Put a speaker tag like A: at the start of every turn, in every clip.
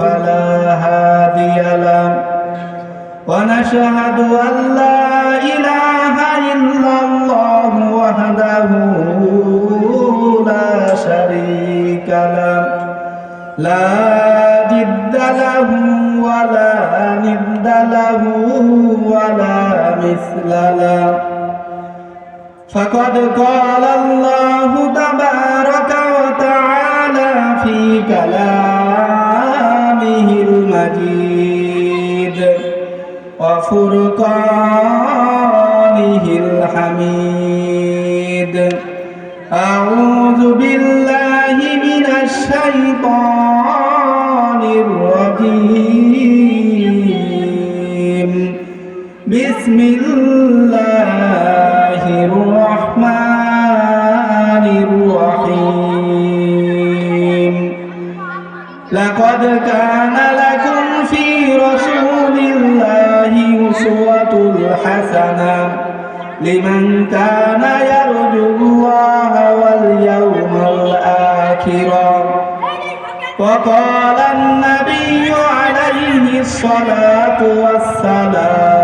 A: فلا هادي له ونشهد أن لا أعوذ بالله من الشيطان الرجيم بسم الله الرحمن الرحيم لقد كان لكم في رسول الله أسوة حسنة لمن كان يرجو الله واليوم الآخر. وقال النبي عليه الصلاة والسلام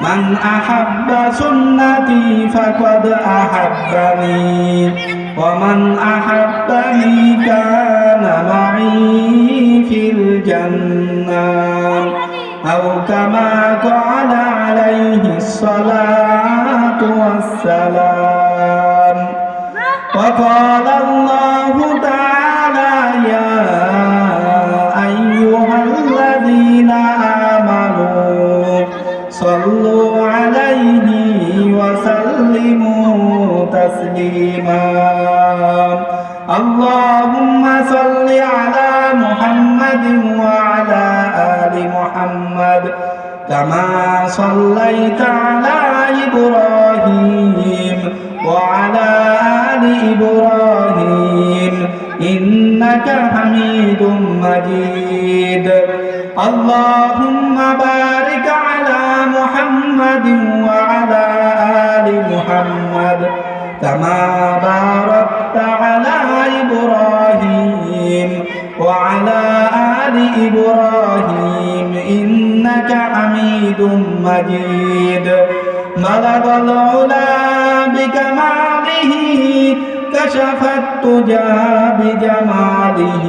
A: من أحب سنتي فقد أحبني. ومن أحبني كان معي في الجنة. أو كما قال عليه الصلاة والسلام وقال الله كما باركت على إبراهيم وعلى آل إبراهيم إنك حميد مجيد. بلغ العلا بكماله كشف التجى بجماله.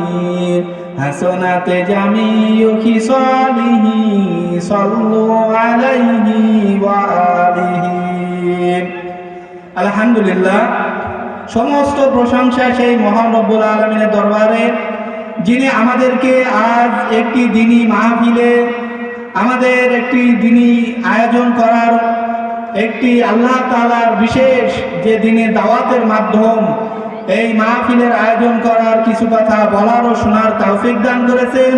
A: حسنت جميع خصاله صلوا عليه وآله. আলহামদুলিল্লাহ, সমস্ত প্রশংসা সেই মহান রব্বুল আলমিনের দরবারে, যিনি আমাদেরকে আজ একটি দিনই মাহফিলে আমাদের একটি দিনই আয়োজন করার একটি আল্লাহ তালার বিশেষ যে দিনে দাওয়াতের মাধ্যম, এই মাহফিলের আয়োজন করার কিছু কথা বলার ও শোনার তৌফিক দান করেছেন।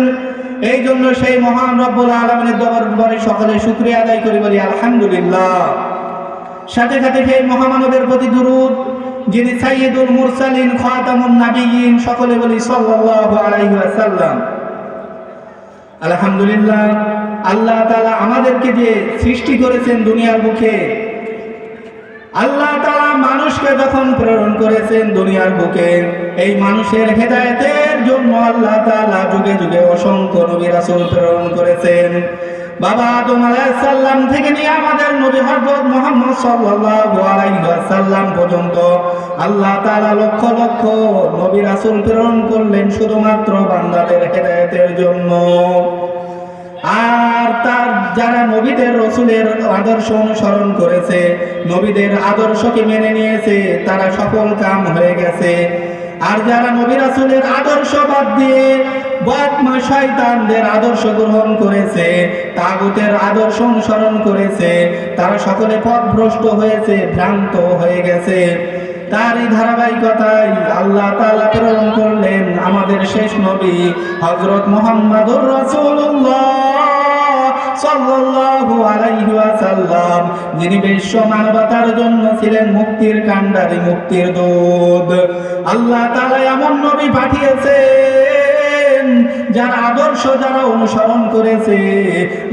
A: এই জন্য সেই মহান রব্বুল আলমিনের দরবারে সকলে শুক্রিয়া আদায় করি বলি, আলহামদুলিল্লাহ। সাথে সাথে সেই মহামানবের প্রতি দুরুদ, যিনি সাইয়্যিদুল মুরসালিন, খাতামুন নাবিয়িন সকলে বলি সাল্লাল্লাহু আলাইহি ওয়াসাল্লাম। আলহামদুলিল্লাহ, আল্লাহ তাআলা আমাদেরকে যে সৃষ্টি করেছেন দুনিয়ার বুকে, আল্লাহ তাআলা মানুষকে যখন প্রেরণ করেছেন দুনিয়ার বুকে, এই মানুষের হেদায়েতের জন্য আল্লাহ তাআলা যুগে যুগে অসংখ্য নবী রাসূল প্রেরণ করেছেন। বাবা আদম আলাইহিসসালাম থেকে নিয়ে আমাদের নবী হযরত মুহাম্মদ সাল্লাল্লাহু আলাইহি ওয়াসাল্লাম পর্যন্ত আল্লাহ তাআলা লক্ষ লক্ষ নবী রাসূল প্রেরণ করলেন শুধুমাত্র বান্দাদের হেদায়েতের জন্য। আর তার যারা নবীদের রসুলের আদর্শ অনুসরণ করেছে, নবীদের আদর্শকে মেনে নিয়েছে, তারা সফল কাম হয়ে গেছে। আর যারা নবী রাসুলের আদর্শ বাদ দিয়ে বদমা শয়তানদের আদর্শ গ্রহণ করেছে, তাগুতের আদর্শ অনুসরণ করেছে, তারা সকলে পথভ্রষ্ট হয়েছে, ভ্রান্ত হয়ে গেছে। তারই ধারাবাহিকতায় আল্লাহ তাআলা প্রেরণ করলেন আমাদের শেষ নবী হযরত মুহাম্মদুর রাসূলুল্লাহ। যিনি ছিলেন মুক্তির কান্ডারি মুক্তির দূত। আল্লাহ তালা এমন নবী পাঠিয়েছেন যার আদর্শ যারা অনুসরণ করেছে।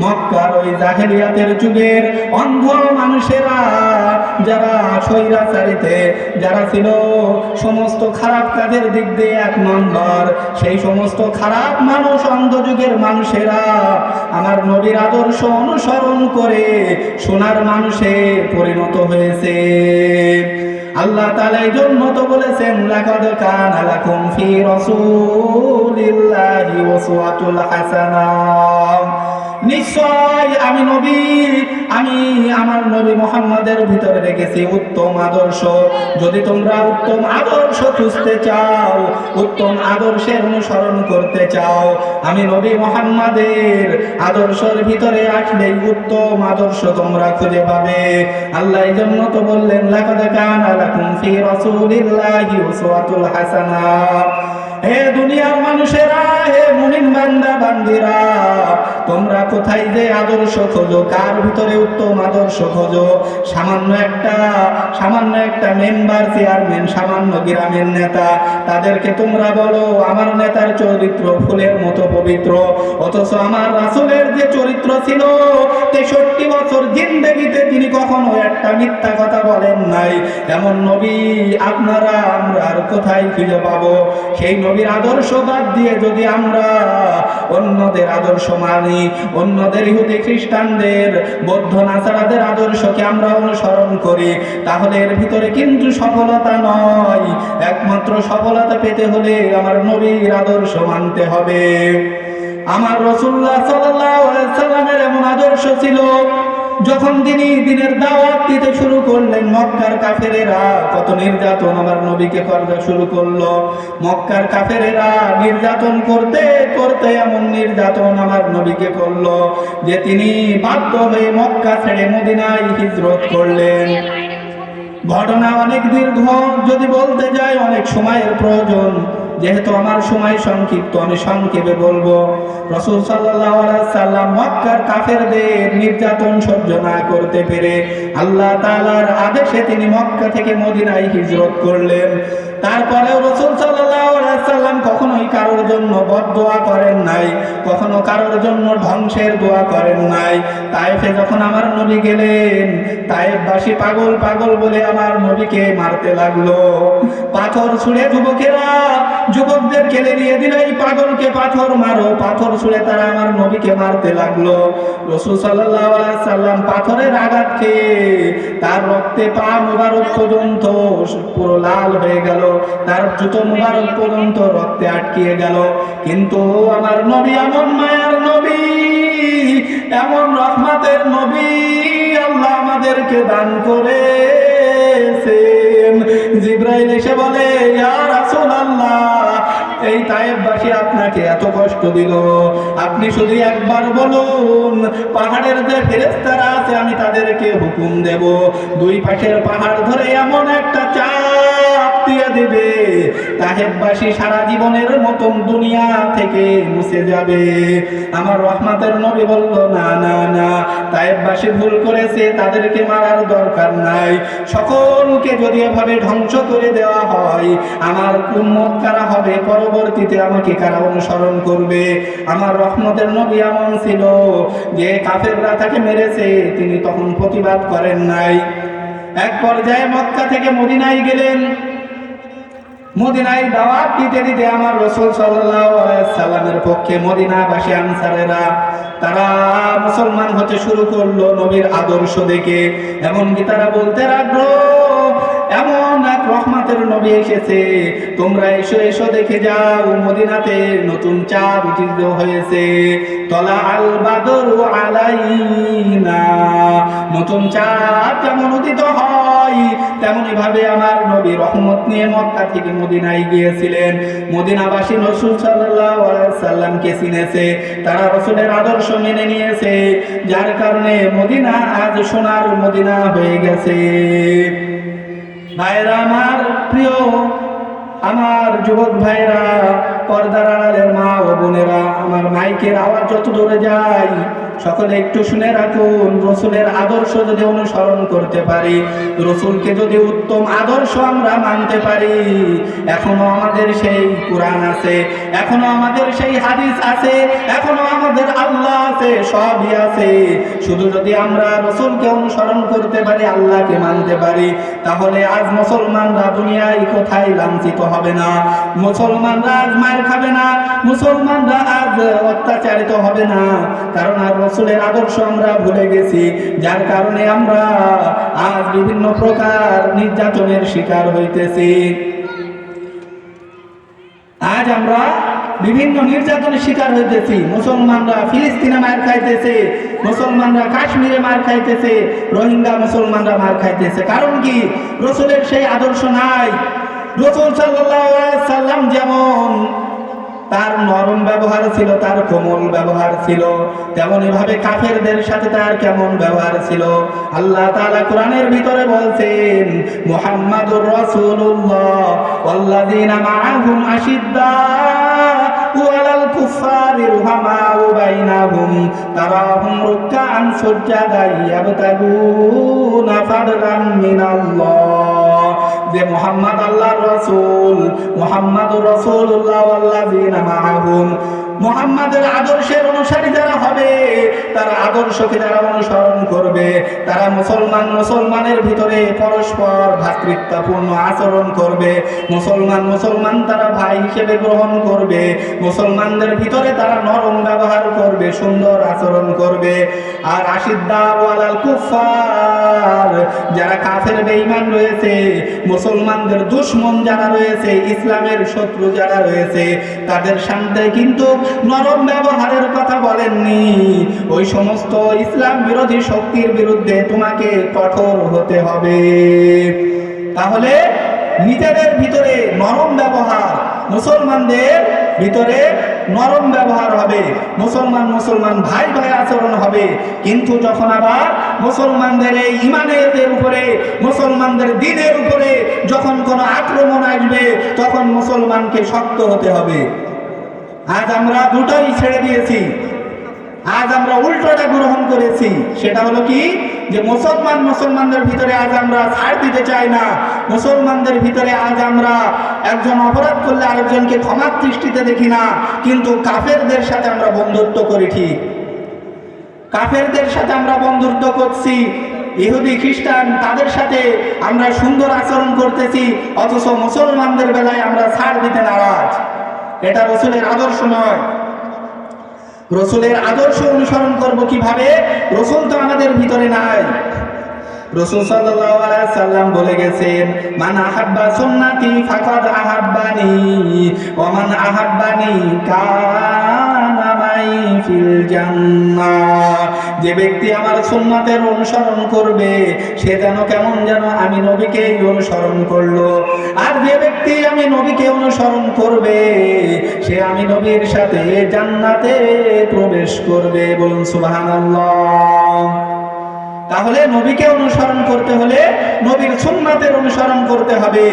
A: মক্কার ওই জাহেলিয়াতের যুগের অন্ধ মানুষেরা, যারা স্বৈরাচারিতে, যারা ছিল সমস্ত খারাপ কাজের দিক দিয়ে এক নম্বর, সেই সমস্ত খারাপ মানুষ, অন্ধ যুগের মানুষেরা আমার নবীর আদর্শ অনুসরণ করে সোনার মানুষে পরিণত হয়েছে। আল্লাহ তাআলা এই জন্য তো বলেছেন লাকাদ কানা লাকুম ফি রাসূলিল্লাহি উসওয়াতুল হাসানা। নিশ্চয় আমি নবী, আমি আমার নবী মোহাম্মদের ভিতরে রেখেছি উত্তম আদর্শ। যদি তোমরা উত্তম আদর্শ খুঁজতে চাও, উত্তম আদর্শের অনুসরণ করতে চাও, আমি নবী মোহাম্মদের আদর্শের ভিতরে আসলেই উত্তম আদর্শ তোমরা খুঁজে পাবে। আল্লাহ এই জন্য তো বললেন, লাকাদ কানা লাকুম ফি রাসূলিল্লাহি হাসানা। হে দুনিয়ার মানুষেরা, হে মুমিন বান্দা, বান্দিরা, তোমরা কোথায় যে আদর্শ খোঁজো? কার ভিতরে উত্তম আদর্শ খোঁজো? সামান্য একটা সামান্য একটা মেম্বার, চেয়ারম্যান, সামান্য গ্রামের নেতা, তাদেরকে তোমরা বলো, আমার নেতার চরিত্র ফুলের মতো পবিত্র, অথচ আমার রাসূলের যে চরিত্র ছিল, তেষট্টি বছর জিন্দেগিতে তিনি কখনো একটা মিথ্যা কথা বলেন নাই। এমন নবী আপনারা, আমরা আর কোথায় খুঁজে পাবো? সেই নবীর আদর্শ বাদ দিয়ে যদি আমরা অন্যদের আদর্শ মানি, অন্যদের ইহুদি খ্রিস্টানদের, বৌদ্ধ নাসারাদের আদর্শকে আমরা অনুসরণ করি, তাহলে এর ভিতরে কিন্তু সফলতা নয়। একমাত্র সফলতা পেতে হলে আমার নবীর আদর্শ মানতে হবে। আমার রসুল্লাহ সাল্লামের এমন আদর্শ ছিল যখন তিনি দিনের দাওয়াত দিতে শুরু করলেন, মক্কার কাফেরেরা, কত নির্যাতন আমার নবীকে করা শুরু করল। মক্কার কাফেরেরা নির্যাতন করতে করতে এমন নির্যাতন আমার নবীকে করল যে তিনি বাধ্য হয়ে মক্কা ছেড়ে মদিনায় হিজরত করলেন। ঘটনা অনেক দীর্ঘ, যদি বলতে যাই অনেক সময়ের প্রয়োজন। যেহেতু আমার সময় সংক্ষিপ্ত, আমি সংক্ষেপে বলব। রসুল সাল্লাহ সাল্লাম মক্কার কাফেরদের নির্যাতন সহ্য না করতে পেরে আল্লাহ তালার আদেশে তিনি মক্কা থেকে মদিনায় হিজরত করলেন। তারপরেও রসুল সাল্লাহ সাল্লাম কখনোই কারোর জন্য বদোয়া করেন নাই, কখনো কারোর জন্য ধ্বংসের দোয়া করেন নাই। তাইফে যখন আমার নবী গেলেন তাইফবাসী পাগল পাগল বলে আমার নবীকে মারতে লাগল। পাথর ছুঁড়ে যুবকেরা যুবকদের খেলে দিয়ে দিল, এই পাগলকে পাথর মারো, পাথর ছুঁড়ে তারা আমার নবীকে মারতে লাগল। রসুল সাল্লাহ সাল্লাম পাথরের আঘাত খেয়ে তার রক্তে পা মুবারক পর্যন্ত পুরো লাল হয়ে গেল। তার জুতো মুবারক পর্যন্ত রক্তে আটকিয়ে গেল। কিন্তু আমার নবী এমন মায়ার নবী, এমন রহমাতের নবী আল্লাহ আমাদেরকে দান করেছেন। জিব্রাইল এসে বলে এই আপনাকে এত কষ্ট দিল। আপনি শুধু একবার বলুন, পাহাড়ের যে ফেরেস্তারা আছে, আমি তাদেরকে হুকুম দেব। দুই পাশের পাহাড় ধরে এমন একটা দিয়ে দেবে। তাহেববাসী সারা জীবনের মতন দুনিয়া থেকে মুছে যাবে। আমার রহমাতের নবী বলল, না না না, তাহেববাসী ভুল করেছে, তাদেরকে মারার দরকার নাই। সকলকে যদি এভাবে ধ্বংস করে দেওয়া হয়, আমার উম্মত কারা হবে? পরবর্তীতে আমাকে কারা অনুসরণ করবে? আমার রহমতের নবী এমন ছিল যে, কাফেররা তাকে মেরেছে, তিনি তখন প্রতিবাদ করেন নাই। এক পর্যায়ে মক্কা থেকে মদিনায় গেলেন। মদিনায় দাওয়াত দিতে দিতে আমার রসুল সাল্লামের পক্ষে মদিনাবাসী আনসারেরা, তারা মুসলমান হতে শুরু করল নবীর আদর্শ দেখে। এমনকি তারা বলতে রহমাতের নবী এসেছে। তোমরা এসো এসো, দেখে যাও, মদিনাতে নতুন চাঁদ উঠিত হয়েছে। তলা আল বাদর আলাইনা, নতুন চাঁদ যেমন উদিত হয়, তেমনি ভাবে আমার নবী রহমত নিয়ে মক্কা থেকে মদিনায় গিয়েছিলেন। মদিনাবাসী রসুল সাল্লাহ সাল্লামকে চিনেছে, তারা রসুলের আদর্শ মেনে নিয়েছে, যার কারণে মদিনা আজ সোনার মদিনা হয়ে গেছে। ভাইরা আমার প্রিয়, আমার যুবক ভাইরা পর্দার আড়ালের মা ও বোনেরা, আমার মাইকের আওয়াজ যত দূরে যায় সকলে একটু শুনে রাখুন, রসুলের আদর্শ যদি অনুসরণ করতে পারি, রসুলকে যদি উত্তম আদর্শ আমরা মানতে পারি, এখনও আমাদের সেই কোরআন আছে, এখনও আমাদের সেই হাদিস আছে, এখনও আমাদের আল্লাহ আছে, সবই আছে। শুধু যদি আমরা রসুলকে অনুসরণ করতে পারি, আল্লাহকে মানতে পারি, তাহলে আজ মুসলমানরা দুনিয়ায় কোথায় লাঞ্ছিত হবে না? মুসলমানরা আজ মায়ের খাবে না, মুসলমানরা আজ অত্যাচারিত হবে না। কারণ আর রসুলের আদর্শ আমরা ভুলে গেছি, যার কারণে আমরা আজ বিভিন্ন প্রকার নির্যাতনের শিকার হইতেছি। আজ আমরা বিভিন্ন নির্যাতনের শিকার হইতেছি, মুসলমানরা ফিলিস্তিনে মার খাইতেছে, মুসলমানরা কাশ্মীরে মার খাইতেছে, রোহিঙ্গা মুসলমানরা মার খাইতেছে। কারণ কি? রসুলের সেই আদর্শ নাই। রসুল সাল্লাম যেমন তার নরম ব্যবহার ছিল, তার কোমল ব্যবহার ছিল। তেমনি ভাবে কাফেরদের সাথে তার কেমন ব্যবহার ছিল? আল্লাহ তাআলা কোরআনের ভিতরে বলছেন, মুহাম্মাদুর রাসূলুল্লাহ, ওয়াল্লাযীনা মাআহুম আশিদ্দা, ওয়ালাল কুফারি রুহামাউ বাইনাহুম, তারাহুম রুকআন সুজদান ইয়াবতাগুনা ফাদলান মিনাল্লাহ। যে মোহাম্মদ আল্লাহর রাসূল মুহাম্মাদুর রাসূলুল্লাহ ওয়াল্লাযীনা মাআহুম। মুহাম্মাদের আদর্শের অনুসারী যারা হবে, তারা আদর্শকে যারা অনুসরণ করবে, তারা মুসলমান মুসলমানের ভিতরে পরস্পর ভ্রাতৃত্বপূর্ণ আচরণ করবে। মুসলমান মুসলমান তারা ভাই হিসেবে গ্রহণ করবে। মুসলমানদের ভিতরে তারা নরম ব্যবহার করবে, সুন্দর আচরণ করবে। আর আশিদ্দা ওয়ালাল কুফার যারা কাফের বেঈমান রয়েছে, মুসলমানদের দুশ্মন যারা রয়েছে, ইসলামের শত্রু যারা রয়েছে, তাদের সামনে কিন্তু নরম ব্যবহারের কথা বলেননি। ওই সমস্ত ইসলাম বিরোধী শক্তির বিরুদ্ধে তোমাকে কঠোর হতে হবে। তাহলে নিজেদের ভিতরে নরম ব্যবহার, মুসলমানদের ভিতরে নরম ব্যবহার হবে। মুসলমান মুসলমান ভাই ভাই আচরণ হবে। কিন্তু যখন আবার মুসলমানদের এই ইমানের উপরে, মুসলমানদের দিনের উপরে যখন কোনো আক্রমণ আসবে, তখন মুসলমানকে শক্ত হতে হবে। আজ আমরা দুটোই ছেড়ে দিয়েছি। আজ আমরা উল্টোটা গ্রহণ করেছি। সেটা হলো কি? যে মুসলমান মুসলমানদের ভিতরে আজ আমরা ছাড় দিতে চাই না। মুসলমানদের ভিতরে আজ আমরা একজন অপরাধ করলে আরেকজনকে ক্ষমার দৃষ্টিতে দেখি না। কিন্তু কাফেরদের সাথে আমরা বন্ধুত্ব করি ঠিক। কাফেরদের সাথে আমরা বন্ধুত্ব করছি। ইহুদি, খ্রিস্টান, তাদের সাথে আমরা সুন্দর আচরণ করতেছি। অথচ মুসলমানদের বেলায় আমরা ছাড় দিতে নারাজ। এটা রসুলের আদর্শ নয়। রসুলের আদর্শ অনুসরণ করব কীভাবে? রসুল তো আমাদের ভিতরে নাই। রসুল সাল্লাম বলে গেছেন, মান আহাব্বা ফাকাদ আহাব্বানি আহাব্বানি ফিল যে ব্যক্তি আমার সুন্নাতের অনুসরণ করবে, সে যেন কেমন যেন আমি নবীকে অনুসরণ করল। আর যে ব্যক্তি আমি নবীকে অনুসরণ করবে সে আমি নবীর সাথে জান্নাতে প্রবেশ করবে। বলুন সুবহানাল্লাহ। তাহলে নবীকে অনুসরণ করতে হলে নবীর সুন্নতের অনুসরণ করতে হবে।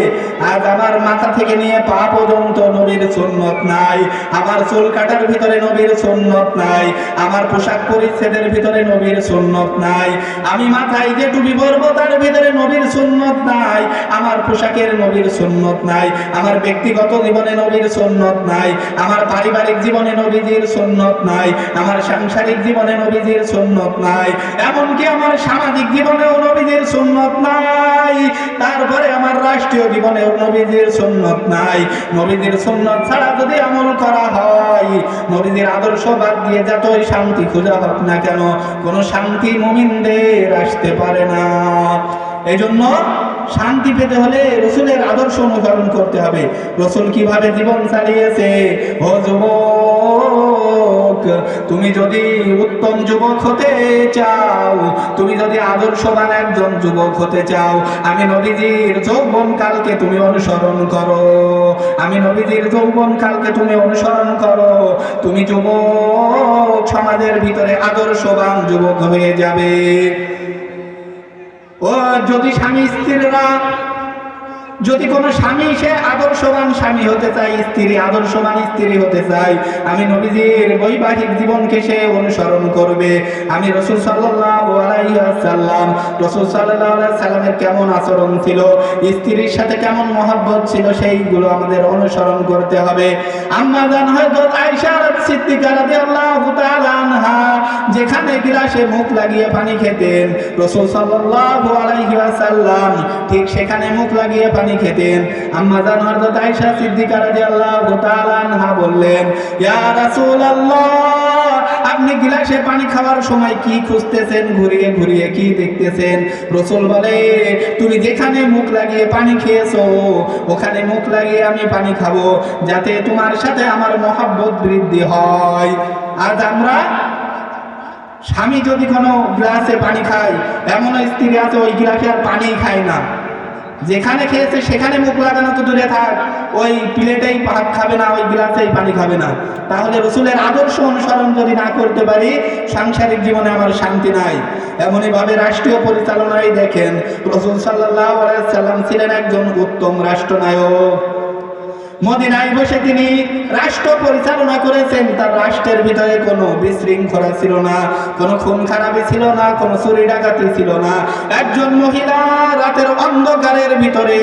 A: আজ আমার মাথা থেকে নিয়ে পা পর্যন্ত নবীর সুন্নত নাই। আমার চুল কাটার ভিতরে নবীর সুন্নত নাই। আমার পোশাক পরিচ্ছেদের ভিতরে নবীর সুন্নত নাই। আমি মাথায় যে টুপি পরবো তার ভিতরে নবীর সুন্নত নাই। আমার পোশাকের নবীর সুন্নত নাই। আমার ব্যক্তিগত জীবনে নবীর সুন্নত নাই। আমার পারিবারিক জীবনে নবীজির সুন্নত নাই। আমার সাংসারিক জীবনে নবীজির সুন্নত নাই। এমনকি আমার সামাজিক জীবনেও নবীজির সুন্নত নাই। তারপরে আমার রাষ্ট্রীয় জীবনেও নবীজির সুন্নত নাই। নবীজির সুন্নত ছাড়া যদি আমল করা হয়, নবীজির আদর্শ বাদ দিয়ে যতই শান্তি খোঁজা হোক না কেন, কোনো শান্তি মুমিনদের আসতে পারে না। এই জন্য শান্তি পেতে হলে রসুলের আদর্শ অনুসরণ করতে হবে। রসুল কীভাবে জীবন চালিয়েছে? ও যুবক! তুমি যদি উত্তম যুবক হতে চাও, তুমি যদি আদর্শবান একজন যুবক হতে চাও, আমি নবীজির যৌবন কালকে তুমি অনুসরণ করো। আমি নবীজির যৌবন কালকে তুমি অনুসরণ করো। তুমি যুবক সমাজের ভিতরে আদর্শবান যুবক হয়ে যাবে। ও যদি স্বামী স্ত্রীরা যদি কোনো স্বামী, সে আদর্শবান স্বামী হতে চায়, স্ত্রী আদর্শবান স্ত্রী হতে চায়, আমি নবীজির বৈবাহিক জীবনকে সে অনুসরণ করবে। আমি রসুল ওয়াসাল্লাম, রসুল সাল্লামের কেমন আচরণ ছিল, স্ত্রীর সাথে কেমন মহব্বত ছিল, সেইগুলো আমাদের অনুসরণ করতে হবে। যেখানে গিলাসে মুখ লাগিয়ে পানি খেতেন, রসুল সাল্লাল্লাহু আলাইহি ওয়াসাল্লাম ঠিক সেখানে মুখ লাগিয়ে পানি খেতেন। আম্মা জান হযরত আয়েশা সিদ্দিকা রাদিয়াল্লাহু তাআলা আনহা বললেন, ইয়া রাসূলুল্লাহ, আপনি গিলাসে পানি খাওয়ার সময় কি খুঁজতেছেন? ঘুরিয়ে ঘুরিয়ে কি দেখতেছেন? রসুল বলে, তুমি যেখানে মুখ লাগিয়ে পানি খেয়েছো, ওখানে মুখ লাগিয়ে আমি পানি খাব, যাতে তোমার সাথে আমার মহাব্বত বৃদ্ধি হয়। আজ আমরা স্বামী যদি কোনো গ্লাসে পানি খায় এমন স্ত্রী আছে, ওই গ্লাসে আর পানি খায় না। যেখানে খেয়েছে সেখানে মুখ লাগানো তো দূরে থাক। ওই প্লেটেই ভাত খাবে না, ওই গ্লাসেই পানি খাবে না। তাহলে রসুলের আদর্শ অনুসরণ যদি না করতে পারি, সাংসারিক জীবনে আমার শান্তি নাই। এমনইভাবে রাষ্ট্রীয় পরিচালনায় দেখেন, রসুল সাল্লাহ সাল্লাম ছিলেন একজন উত্তম রাষ্ট্রনায়ক। মদিনায় বসে তিনি রাষ্ট্র পরিচালনা করেছেন। তার রাষ্ট্রের ভিতরে কোনো বিশৃঙ্খলা ছিল না, কোনো খুন খারাপি ছিল না, কোনো চুরি ডাকাতি ছিল না। একজন মহিলা রাতের অন্ধকারের ভিতরে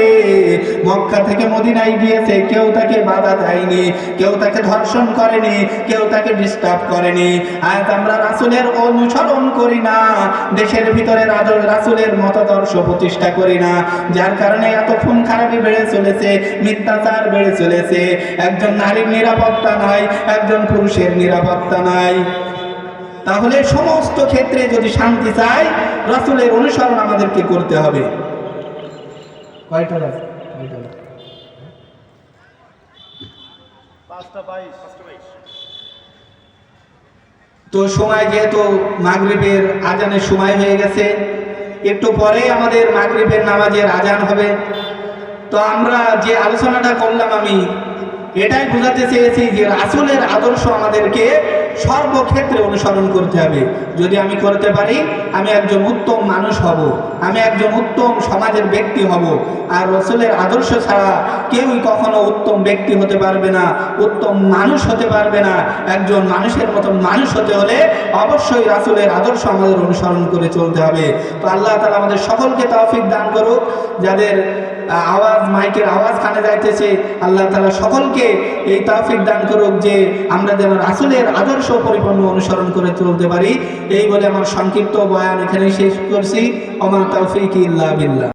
A: মক্কা থেকে মদিনায় গিয়েছে। কেউ তাকে বাধা দেয়নি, কেউ তাকে ধর্ষণ করেনি, কেউ তাকে ডিস্টার্ব করেনি। আজ আমরা রাসুলের অনুসরণ করি না, দেশের ভিতরে রাসুলের মতাদর্শ প্রতিষ্ঠা করি না। যার কারণে এত খুন খারাপি বেড়ে চলেছে, মিথ্যাচার বেড়ে চলেছে। একজন নারীর নিরাপত্তা নাই একজন পুরুষের নিরাপত্তা নাই। তাহলে সমস্ত ক্ষেত্রে যদি শান্তি চাই রাসুলের অনুসরণ আমাদেরকে করতে হবে। কয়টা তো সময় যেহেতু মাগরিবের আজানের সময় হয়ে গেছে একটু পরে আমাদের মাগরিবের নামাজের আজান হবে। তো আমরা যে আলোচনাটা করলাম আমি, এটাই বোঝাতে চেয়েছি যে রাসুলের আদর্শ আমাদেরকে সর্বক্ষেত্রে অনুসরণ করতে হবে। যদি আমি করতে পারি, আমি একজন উত্তম মানুষ হব, আমি একজন উত্তম সমাজের ব্যক্তি হব। আর রসুলের আদর্শ ছাড়া কেউই কখনো উত্তম ব্যক্তি হতে পারবে না, উত্তম মানুষ হতে পারবে না। একজন মানুষের মতন মানুষ হতে হলে অবশ্যই রাসুলের আদর্শ আমাদের অনুসরণ করে চলতে হবে। তো আল্লাহ তালা আমাদের সকলকে তৌফিক দান করুক, যাদের আওয়াজ, মাইকের আওয়াজ কানে যাইতেছে। আল্লাহ তালা সকলকে এই তাফিক দান করুক যে আমরা যেন রাসুলের আদর্শ পরিপূর্ণ অনুসরণ করে চলতে পারি। এই বলে আমার সংক্ষিপ্ত বয়ান এখানে শেষ করছি। আমার তাফিক ইল্লা বিল্লাহ।